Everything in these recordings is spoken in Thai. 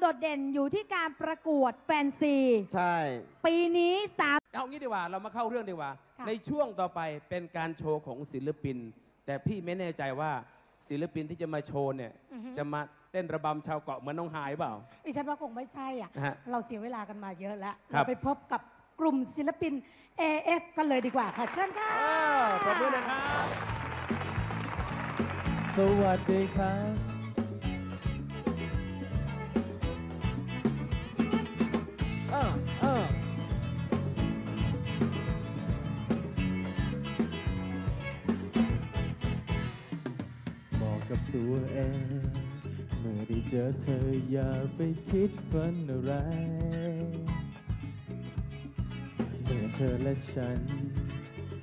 โดดเด่นอยู่ที่การประกวดแฟนซี ใช่ ปีนี้สาม เอางี้ดีกว่าเรามาเข้าเรื่องดีกว่า ค่ะ ในช่วงต่อไปเป็นการโชว์ของศิลปิน แต่พี่ไม่แน่ใจว่าศิลปินที่จะมาโชว์เนี่ย จะมาเต้นระบำชาวเกาะเหมือนน้องหายเปล่าดิฉันว่าคงไม่ใช่อะ ฮะเราเสียเวลากันมาเยอะแล้ว ครัเราบไปพบกับกลุ่มศิลปิน AF กันเลยดีกว่าค่ะเชิญค่ะอ้าวปรบมือหนะครับ สวัสดีครับ กับตัวเอง เมื่อได้เจอเธออย่าไปคิดฝันอะไร เมื่อเธอและฉัน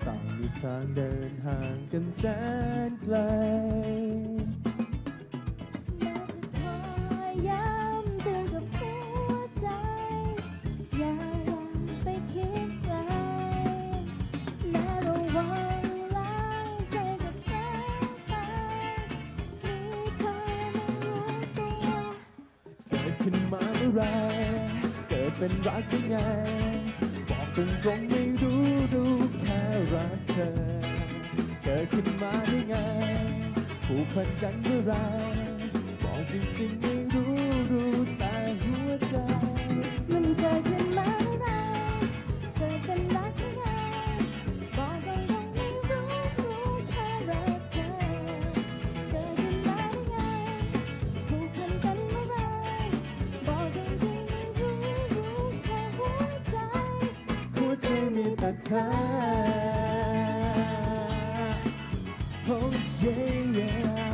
ต้องมีทางเดินห่างกันแสนไกล ไร เกิดเป็นรักยังไง บอกตรงตรงไม่รู้รู้แค่รักเธอ เกิดขึ้นมาได้ไง ผูกพันกันเมื่อไร บอกจริงๆไม่รู้รู้แต่หัวใจ มันเกิดขึ้น มีแต่เธอ Oh yeah yeah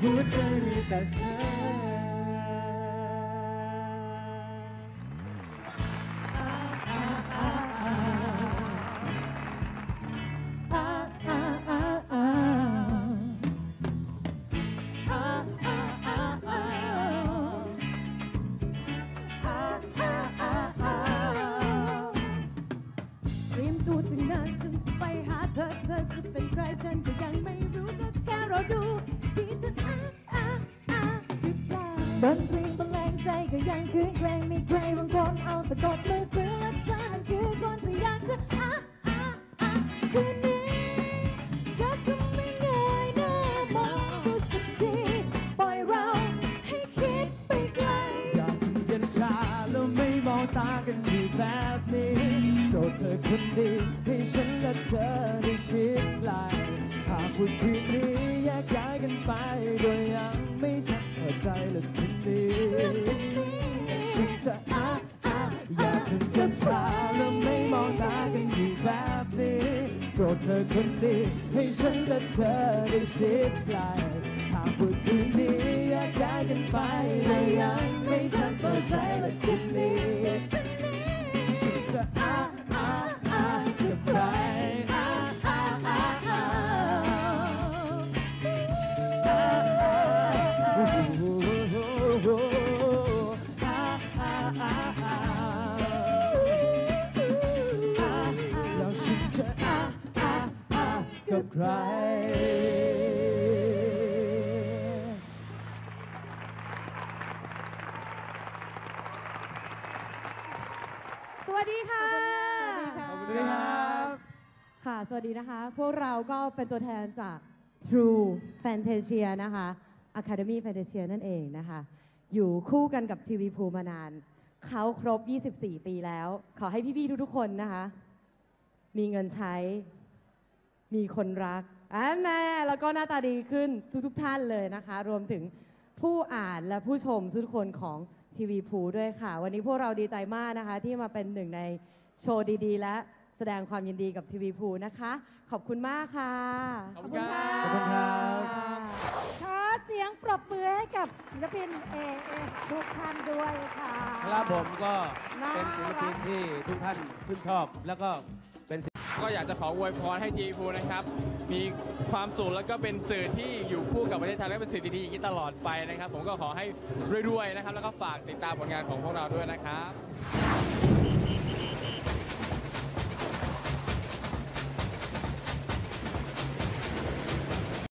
หัวใฉันก็ยังไม่รู้ก็แค่รอดูที่จะอ้าอ้าอ้าหรือเปล่าดนตรีบรรงใจก็ยังคืนเพลงมีใครบางคนเอาแต่กดมือถือและเธอนั้นคือคนที่อยากจะอ้าอ้าอ้าคืนนี้เธอจะไม่เงยหน้ามองดูสักทีปล่อยเราให้คิดไปไกลอยากทำเย็นชาแล้วไม่มองตากันอยู่แบบนี้โปรดเธอคนดีให้ฉันและเธอ หากวันคืนนี้แยกย้ายกันไปโดยยังไม่ทันเปิดใจและทีนี้ฉันจะอ้าอ้าอยากทำเย็นชาแล้วไม่มองตากันอยู่แบบนี้โปรดเธอคนดีให้ฉันและเธอได้ชิดไหลหากวันคืนนี้แยกย้ายกันไปโดยยังไม่ทันเปิดใจและทีนี้ฉันจะอ้าอ้าอ้า ใคร สวัสดีค่ะ สวัสดีครับ ค่ะ สวัสดีนะคะ พวกเราก็เป็นตัวแทนจาก True Fantasia นะคะ Academy Fantasia นั่นเองนะคะ อยู่คู่กันกับทีวีภูมานาน เขาครบ 24 ปีแล้ว ขอให้พี่ๆทุกๆคนนะคะ มีเงินใช้ มีคนรักอันแน่แล้วก็หน้าตาดีขึ้นทุกๆท่านเลยนะคะ รวมถึงผู้อ่านและผู้ชมทุกคนของทีวีพูด้วยค่ะ วันนี้พวกเราดีใจมากนะคะ ที่มาเป็นหนึ่งในโชว์ดีๆ และแสดงความยินดีกับทีวีพูนะคะ ขอบคุณมากค่ะ ขอบคุณครับ ขอบคุณครับขอเสียงปรบมือให้กับศิลปิน AF ทุกท่านด้วยค่ะ ครับผมก็น่าเป็นศิลปินที่ทุกท่านชื่นชอบ แล้วก็เป็นศิล ก็อยากจะขออวยพรให้ทีพูนะครับ มีความสุขแล้วก็เป็นสื่อที่อยู่คู่กับประเทศไทยและเป็นสื่อดีๆอย่างนี้ตลอดไปนะครับ ผมก็ขอให้รวยๆนะครับ แล้วก็ฝากติดตามผลงานของพวกเราด้วยนะครับ